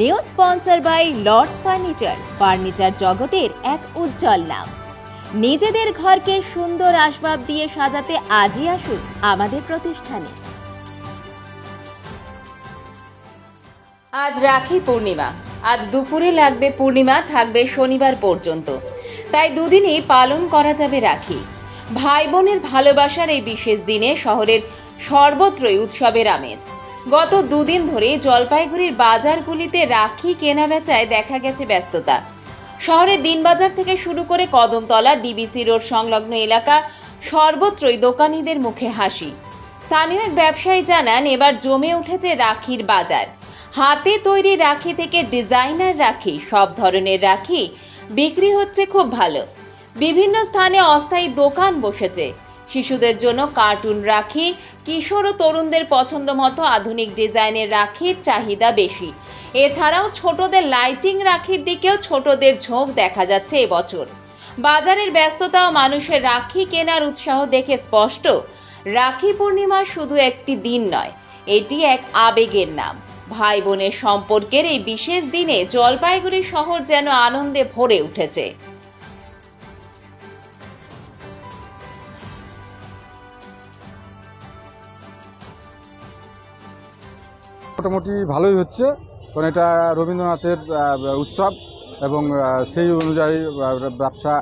New sponsor by Lords furniture. Furniture জগতের এক উজ্জ্বল নাম। নিজেদের ঘরকে সুন্দর আসবাব দিয়ে সাজাতে আজই আসুন আমাদের প্রতিষ্ঠানে। আজ রাখি পূর্ণিমা। আজ দুপুরে লাগবে পূর্ণিমা, থাকবে শনিবার পর্যন্ত। তাই দুদিনই পালন করা যাবে রাখি। ভাই বোনের ভালোবাসার এই বিশেষ দিনে শহরের সর্বত্রই উৎসবের আমেজ। গত দুদিন ধরে জলপাইগুড়ির বাজারগুলিতে রাখি কেনা বেচায় দেখা গেছে ব্যস্ততা। শহরের দিনবাজার থেকে শুরু করে কদমতলা, ডিবিসি রোড সংলগ্ন এলাকা সর্বত্রই দোকানীদের মুখে হাসি। স্থানীয় এক ব্যবসায়ী জানান, এবার জমে উঠেছে রাখির বাজার। হাতে তৈরি রাখি থেকে ডিজাইনার রাখি, সব ধরনের রাখি বিক্রি হচ্ছে খুব ভালো। বিভিন্ন স্থানে অস্থায়ী দোকান বসেছে। শিশুদের জন্য কার্টুন রাখি, কিশোর ও তরুণদের পছন্দ মতো আধুনিক ডিজাইনের রাখির চাহিদা বেশি। এছাড়াও ছোটদের লাইটিং রাখির দিকেও ছোটদের ঝোঁক দেখা যাচ্ছে এবছর। বাজারের ব্যস্ততা ও মানুষের রাখি কেনার উৎসাহ দেখে স্পষ্ট, রাখি পূর্ণিমা শুধু একটি দিন নয়, এটি এক আবেগের নাম। ভাই বোনের সম্পর্কের এই বিশেষ দিনে জলপাইগুড়ি শহর যেন আনন্দে ভরে উঠেছে। মোটামুটি ভালোই হচ্ছে। কারণ এটা রবীন্দ্রনাথের উৎসব এবং সেই অনুযায়ী ব্যবসা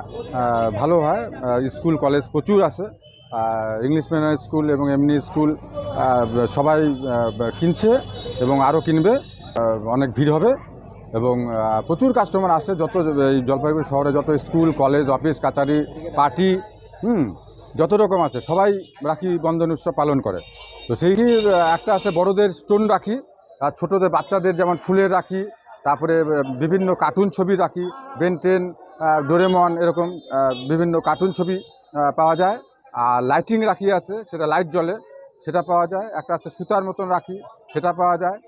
ভালো হয়। স্কুল, কলেজ প্রচুর আছে। ইংলিশ মিডিয়াম স্কুল এবং এমনি স্কুল সবাই কিনছে এবং আরও কিনবে। অনেক ভিড় হবে এবং প্রচুর কাস্টমার আসে। যত এই জলপাইগুড়ি শহরে যত স্কুল, কলেজ, অফিস, কাচারি, পার্টি, হুম যত রকম আছে, সবাই রাখি বন্ধন উৎসব পালন করে। তো সেই একটা আছে বড়দের স্টোন রাখি, আর ছোটদের বাচ্চাদের যেমন ফুলের রাখি, তারপরে বিভিন্ন কার্টুন ছবি রাখি বেনটেন ডোরেমন এরকম বিভিন্ন কার্টুন ছবি পাওয়া যায়। আর লাইটিং রাখি আছে, সেটা লাইট জ্বলে, সেটা পাওয়া যায়। একটা আছে সুতার মতন রাখি, সেটা পাওয়া যায়।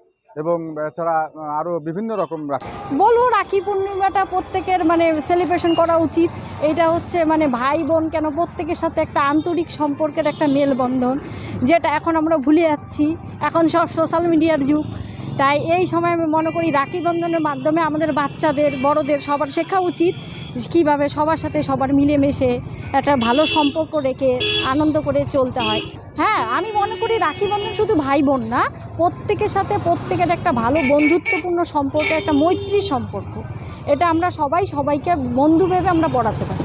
এবং এছাড়া আরও বিভিন্ন রকম রাখি বলব রাখি পূর্ণিমাটা প্রত্যেকের মানে সেলিব্রেশন করা উচিত। এটা হচ্ছে মানে ভাই বোন কেন প্রত্যেকের সাথে একটা আন্তরিক সম্পর্কের একটা মেলবন্ধন, যেটা এখন আমরা ভুলে যাচ্ছি। এখন সব সোশ্যাল মিডিয়ার যুগ। তাই এই সময় আমি মনে করি রাখি বন্ধনের মাধ্যমে আমাদের বাচ্চাদের, বড়দের সবার শেখা উচিত কীভাবে সবার সাথে সবার মিলেমিশে একটা ভালো সম্পর্ক রেখে আনন্দ করে চলতে হয়। হ্যাঁ আমি মনে করি রাখি বন্ধন শুধু ভাই বোন না, প্রত্যেকের সাথে প্রত্যেকের একটা ভালো বন্ধুত্বপূর্ণ সম্পর্ক, একটা মৈত্রী সম্পর্ক। এটা আমরা সবাই সবাইকে বন্ধু ভেবে আমরা পড়াতে পারি।